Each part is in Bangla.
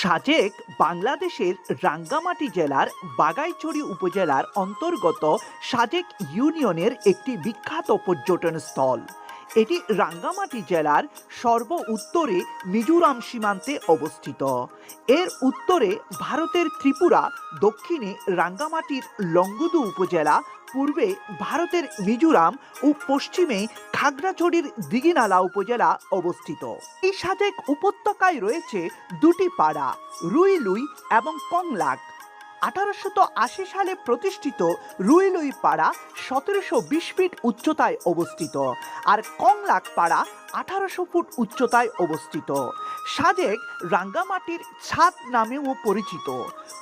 সাজেক বাংলাদেশের রাঙ্গামাটি জেলার বাগাইছড়ি উপজেলার অন্তর্গত সাজেক ইউনিয়নের একটি বিখ্যাত পর্যটন স্থল। এটি রাঙ্গামাটি জেলার সর্ব উত্তরে মিজোরাম সীমান্তে অবস্থিত। এর উত্তরে ভারতের ত্রিপুরা, দক্ষিণে রাঙ্গামাটির লঙ্গুদু উপজেলা পূর্বে ভারতের মিজোরাম ও পশ্চিমে খাগড়াছড়ির দিঘিনালা উপজেলা অবস্থিত। এই সাজেক উপত্যকায় রয়েছে দুটি পাড়া, রুইলুই এবং কংলাক। আঠারোশত আশি সালে প্রতিষ্ঠিত রুইলুই পাড়া সতেরোশো বিশ ফিট উচ্চতায় অবস্থিত আর কংলাক পাড়া আঠারোশো ফুট উচ্চতায় অবস্থিত। সাজেক রাঙ্গামাটির ছাদ নামেও পরিচিত।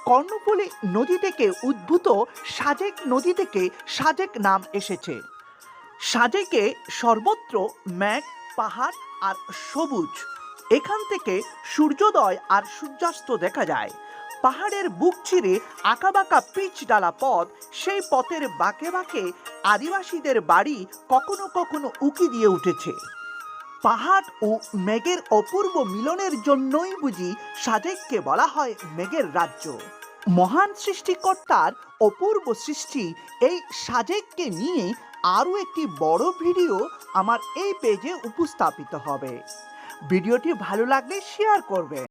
কর্ণফুলী নদী থেকে উদ্ভূত সাজেক নদী থেকে সাজেক নাম এসেছে। সাজেকে সর্বত্র মেঘ, পাহাড় আর সবুজ। এখান থেকে সূর্যোদয় আর সূর্যাস্ত দেখা যায়। পাহাড়ের বুক চিরে আঁকাবাঁকা পিচ ডালা পথ, সেই পথের বাঁকে বাঁকে আদিবাসীদের বাড়ি কখনো কখনো উকি দিয়ে উঠেছে। পাহাড় ও মেঘের অপূর্ব মিলনের জন্যই বুঝি সাজেককে বলা হয় মেঘের রাজ্য। মহান সৃষ্টিকর্তার অপূর্ব সৃষ্টি এই সাজেককে নিয়ে আরও একটি বড় ভিডিও আমার এই পেজে উপস্থাপিত হবে। ভিডিওটি ভালো লাগলে শেয়ার করবে